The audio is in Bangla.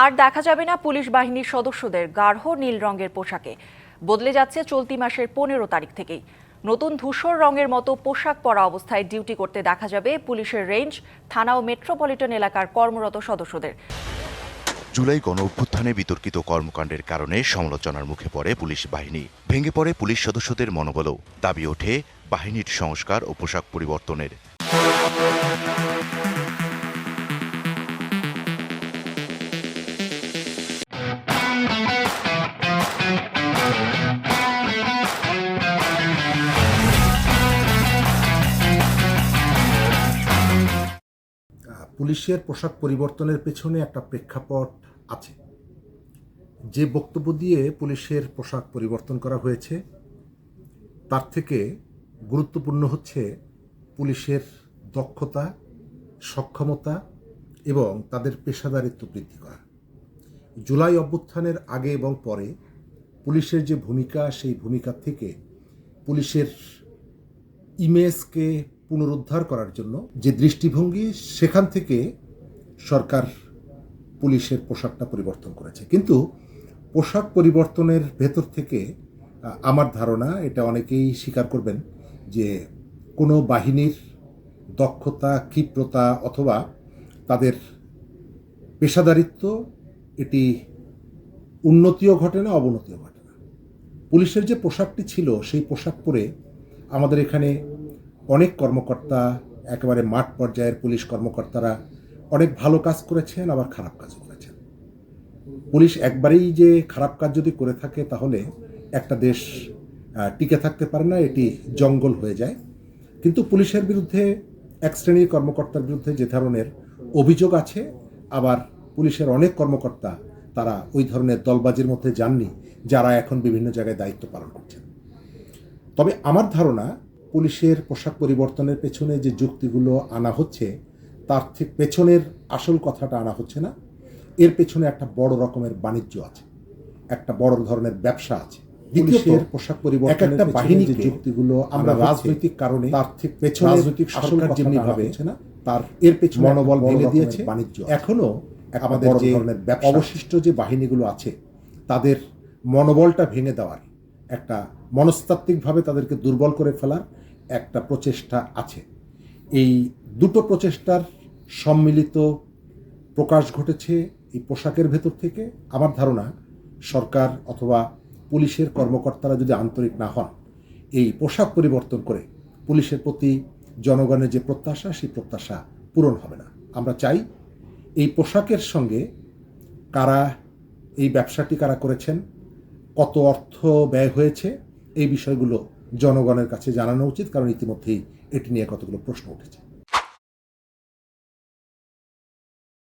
আর দেখা যাবে না পুলিশ বাহিনীর সদস্যদের গাঢ় নীল রঙের পোশাকে। বদলে যাচ্ছে চলতি মাসের পনেরো তারিখ থেকেই। নতুন ধূসর রঙের মতো পোশাক পরা অবস্থায় ডিউটি করতে দেখা যাবে পুলিশের রেঞ্জ, থানা ও মেট্রোপলিটন এলাকার কর্মরত সদস্যদের। জুলাই গণ অভ্যুত্থানে বিতর্কিত কর্মকাণ্ডের কারণে সমালোচনার মুখে পড়ে পুলিশ বাহিনী। ভেঙে পড়ে পুলিশ সদস্যদের মনোবলও। দাবি ওঠে বাহিনীর সংস্কার ও পোশাক পরিবর্তনের। পুলিশের পোশাক পরিবর্তনের পেছনে একটা প্রেক্ষাপট আছে। যে বক্তব্য দিয়ে পুলিশের পোশাক পরিবর্তন করা হয়েছে, তার থেকে গুরুত্বপূর্ণ হচ্ছে পুলিশের দক্ষতা, সক্ষমতা এবং তাদের পেশাদারিত্ব বৃদ্ধি করা। জুলাই অভ্যুত্থানের আগে এবং পরে পুলিশের যে ভূমিকা, সেই ভূমিকা থেকে পুলিশের ইমেজকে পুনরুদ্ধার করার জন্য যে দৃষ্টিভঙ্গি, সেখান থেকে সরকার পুলিশের পোশাকটা পরিবর্তন করেছে। কিন্তু পোশাক পরিবর্তনের ভেতর থেকে আমার ধারণা এটা অনেকেই স্বীকার করবেন যে কোনো বাহিনীর দক্ষতা, ক্ষিপ্রতা অথবা তাদের পেশাদারিত্ব এটি উন্নতিও ঘটে না, অবনতিও ঘটে না। পুলিশের যে পোশাকটি ছিল, সেই পোশাক পরে আমাদের এখানে অনেক কর্মকর্তা, একেবারে মাঠ পর্যায়ের পুলিশ কর্মকর্তারা অনেক ভালো কাজ করেছেন, আবার খারাপ কাজও করেছেন। পুলিশ একবারেই যে খারাপ কাজ যদি করে থাকে, তাহলে একটা দেশ টিকে থাকতে পারে না, এটি জঙ্গল হয়ে যায়। কিন্তু পুলিশের বিরুদ্ধে, এক শ্রেণির কর্মকর্তার বিরুদ্ধে যে ধরনের অভিযোগ আছে, আবার পুলিশের অনেক কর্মকর্তা, তারা ওই ধরনের দলবাজির মধ্যে যাননি, যারা এখন বিভিন্ন জায়গায় দায়িত্ব পালন করছেন। তবে আমার ধারণা পুলিশের পোশাক পরিবর্তনের পেছনে যে যুক্তিগুলো আনা হচ্ছে তার ঠিক পেছনের আসল কথাটা আনা হচ্ছে না। এর পেছনে একটা বড় রকমের বাণিজ্য আছে একটা বড় ধরনের ব্যবসা আছে। পুলিশের পোশাক পরিবর্তনের একটা যে যুক্তিগুলো আমরা রাজনৈতিক কারণে তার ঠিক পেছনে রাজনৈতিক সরকার যেমনি ভাবে হচ্ছে না তার এর পেছনে মনোবল ভেঙে দিয়েছে। বাণিজ্য এখনও আমাদের যে ধরনের অবশিষ্ট যে বাহিনীগুলো আছে তাদের মনোবলটা ভেঙে দেওয়ার একটা মনস্তাত্ত্বিকভাবে তাদেরকে দুর্বল করে ফেলার একটা প্রচেষ্টা আছে। এই দুটো প্রচেষ্টার সম্মিলিত প্রকাশ ঘটেছে এই পোশাকের ভেতর থেকে। আমার ধারণা, সরকার অথবা পুলিশের কর্মকর্তারা যদি আন্তরিক না হন, এই পোশাক পরিবর্তন করে পুলিশের প্রতি জনগণের যে প্রত্যাশা, সেই প্রত্যাশা পূরণ হবে না। আমরা চাই এই পোশাকের সঙ্গে কারা এই ব্যবসাটি কারা করেছেন, কত অর্থ ব্যয় হয়েছে, এই বিষয়গুলো জনগণের কাছে জানানো উচিত কারণ ইতিমধ্যেই এটি নিয়ে কতগুলো প্রশ্ন উঠেছে।